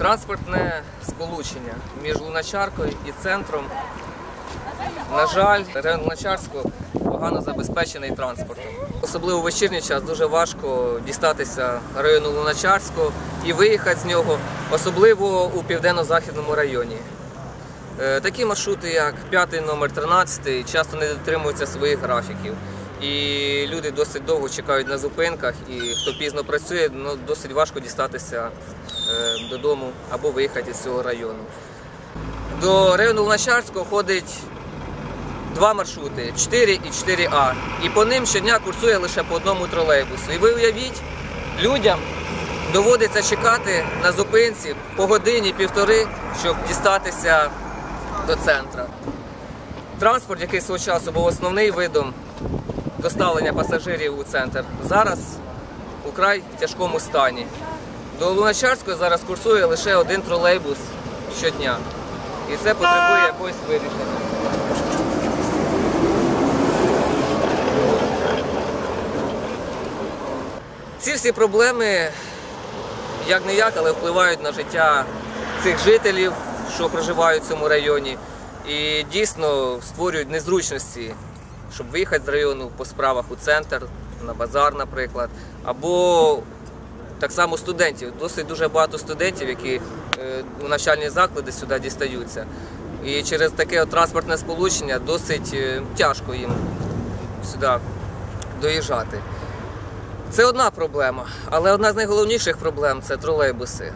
Транспортне сполучення між Луначаркою і центром. На жаль, район Луначарського погано забезпечений транспортом. Особливо в вечірній час дуже важко дістатися району Луначарського і виїхати з нього, особливо у південно-західному районі. Е, Такі маршрути, як 5 номер 13, часто не дотримуються своїх графіків. І люди досить довго чекають на зупинках, і хто пізно працює, ну, досить важко дістатися е, додому або виїхати з цього району. До району Луначарського ходить два маршрути 4 і 4А. І по ним щодня курсує лише по одному тролейбусу. І ви уявіть, людям доводиться чекати на зупинці по годині півтори, щоб дістатися до центру. Транспорт, який свого часу був основний видом доставлення пасажирів у центр, зараз у край тяжкому стані. До Луначарської зараз курсує лише один тролейбус щодня. І це потребує якогось вирішення. Ці всі проблеми як не як, але впливають на життя цих жителів, що проживають в цьому районі, і дійсно створюють незручності, щоб виїхати з району по справах у центр, на базар, наприклад, або так само студентів. Досить дуже багато студентів, які е, у навчальні заклади сюди дістаються. І через таке транспортне сполучення досить е, тяжко їм сюди доїжджати. Це одна проблема, але одна з найголовніших проблем це тролейбуси.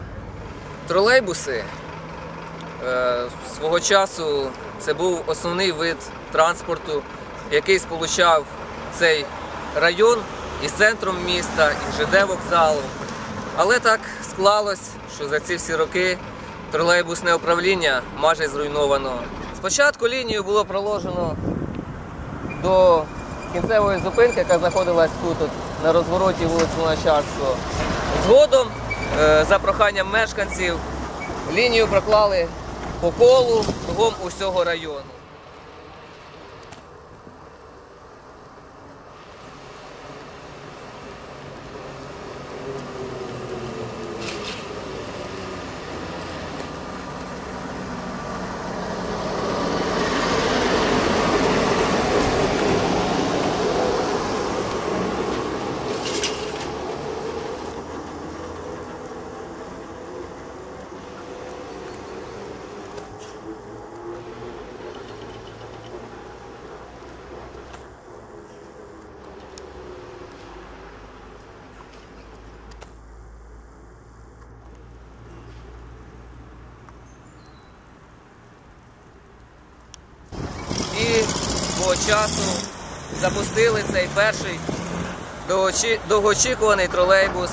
Тролейбуси е, свого часу це був основний вид транспорту, який сполучав цей район із центром міста, і ЖД вокзалом. Але так склалось, що за ці всі роки тролейбусне управління майже зруйновано. Спочатку лінію було проложено до кінцевої зупинки, яка знаходилась тут, от, на розвороті вулиці Луначарського. Згодом, е, за проханням мешканців, лінію проклали по колу кругом усього району. І свого часу запустили цей перший довгоочікуваний тролейбус.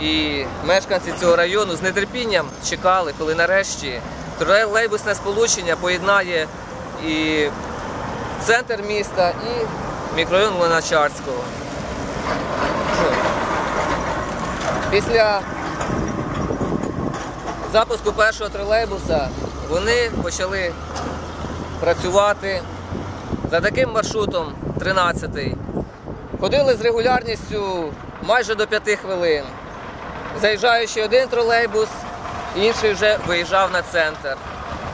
І мешканці цього району з нетерпінням чекали, коли нарешті тролейбусне сполучення поєднає і центр міста, і мікрорайон Луначарського. Після запуску першого тролейбуса вони почали працювати за таким маршрутом 13-й. Ходили з регулярністю майже до 5 хвилин. Заїжджаючи один тролейбус, інший вже виїжджав на центр.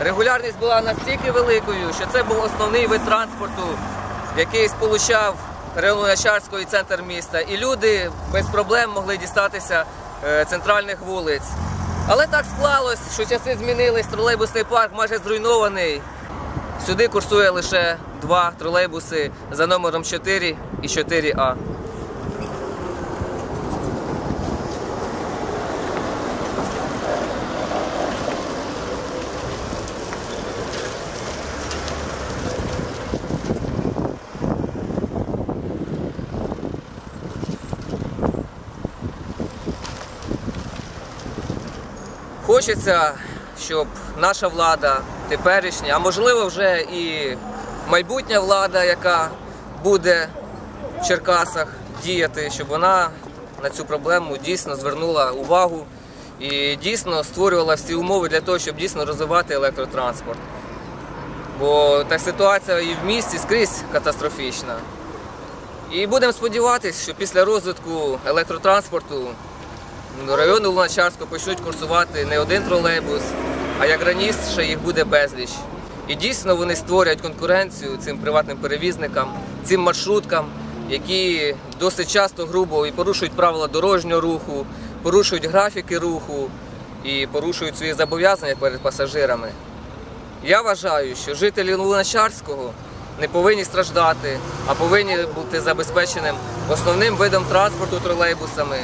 Регулярність була настільки великою, що це був основний вид транспорту, який сполучав район Луначарського і центр міста. І люди без проблем могли дістатися е, центральних вулиць. Але так склалось, що часи змінились, тролейбусний парк майже зруйнований. Сюди курсує лише два тролейбуси за номером 4 і 4А. Хочеться, щоб наша влада, теперішня, а можливо вже і майбутня влада, яка буде в Черкасах діяти, щоб вона на цю проблему дійсно звернула увагу і дійсно створювала всі умови для того, щоб дійсно розвивати електротранспорт. Бо та ситуація і в місті скрізь катастрофічна. І будемо сподіватися, що після розвитку електротранспорту району Луначарського почнуть курсувати не один тролейбус, а як раніше їх буде безліч. І дійсно вони створять конкуренцію цим приватним перевізникам, цим маршруткам, які досить часто грубо і порушують правила дорожнього руху, порушують графіки руху і порушують свої зобов'язання перед пасажирами. Я вважаю, що жителі Луначарського не повинні страждати, а повинні бути забезпеченим основним видом транспорту тролейбусами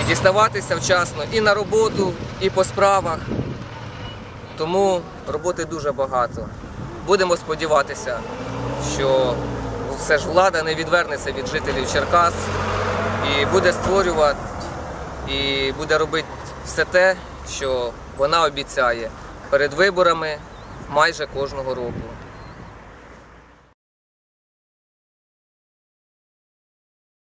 і діставатися вчасно і на роботу, і по справах. Тому роботи дуже багато. Будемо сподіватися, що все ж влада не відвернеться від жителів Черкас і буде створювати і буде робити все те, що вона обіцяє перед виборами майже кожного року.